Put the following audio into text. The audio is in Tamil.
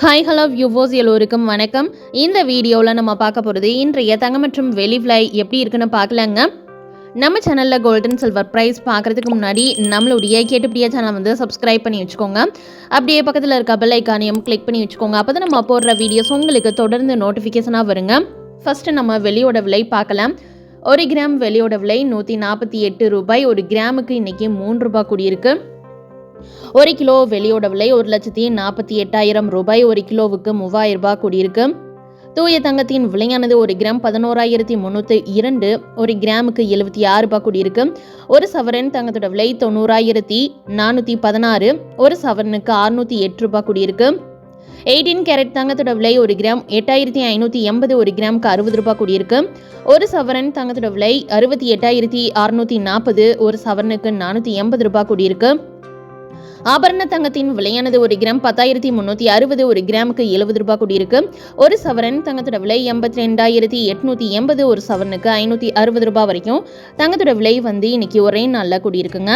ஹாய் ஹலோ யூவோஸ் எல்லோருக்கும் வணக்கம். இந்த வீடியோவில் நம்ம பார்க்க போகிறது இன்றைய தங்கம் மற்றும் வெளி விலை எப்படி இருக்குன்னு பார்க்கலாங்க. நம்ம சேனலில் கோல்டன் சில்வர் ப்ரைஸ் பார்க்குறதுக்கு முன்னாடி நம்மளுடைய கேட்டுப்படியா சேனல் வந்து சப்ஸ்கிரைப் பண்ணி வச்சுக்கோங்க. அப்படியே பக்கத்தில் இருக்க பெல் ஐக்கானையும் கிளிக் பண்ணி வச்சுக்கோங்க. அப்போ தான் நம்ம போடுற வீடியோஸ் உங்களுக்கு தொடர்ந்து நோட்டிஃபிகேஷனாக வருங்க. ஃபஸ்ட்டு நம்ம வெளியோட விலை பார்க்கலாம். ஒரு கிராம் வெளியோட விலை நூற்றி நாற்பத்தி எட்டு ரூபாய். ஒரு கிராமுக்கு இன்றைக்கி மூன்று ரூபாய் கூடியிருக்கு. ஒரு கிலோ வெளியோட விலை ஒரு லட்சத்தி நாற்பத்தி எட்டாயிரம் ரூபாய் ஒரு கிலோவுக்கு மூவாயிரம் ரூபாய் கூடியிருக்கு. தூய தங்கத்தின் விலையானது ஒரு கிராம் பதினோராயிரத்தி முந்நூற்றி இரண்டு ஒரு கிராமுக்கு எழுபத்தி ஆறு ரூபாய் கூடியிருக்கு. ஒரு சவரன் தங்கத்தோட விலை தொண்ணூறாயிரத்தி நானூற்றி பதினாறு ஒரு சவரனுக்கு அறுநூற்றி எட்டு ரூபாய் கூடியிருக்கு. எயிட்டீன் கேரட் தங்கத்தோட விலை ஒரு கிராம் எட்டாயிரத்தி ஐநூற்றி எண்பது ஒரு கிராமுக்கு அறுபது ரூபாய் கூடியிருக்கு. ஒரு சவரன் தங்கத்தோட விலை அறுபத்தி எட்டாயிரத்தி அறுநூற்றி நாற்பது ஒரு சவரனுக்கு நானூற்றி எண்பது ரூபாய் கூடியிருக்கு. ஆபரண தங்கத்தின் விலையானது ஒரு கிராம் பத்தாயிரத்தி முந்நூற்றி அறுபது ஒரு கிராமுக்கு எழுபது ரூபாய் கூடியிருக்கு. ஒரு சவரன் தங்கத்தோட விலை எண்பத்தி ரெண்டாயிரத்தி எட்நூற்றி எண்பது ஒரு சவரனுக்கு ஐநூற்றி அறுபது ரூபாய் வரைக்கும் தங்கத்தோட விலை வந்து இன்னைக்கு ஒரே நாளில் கூடியிருக்குங்க.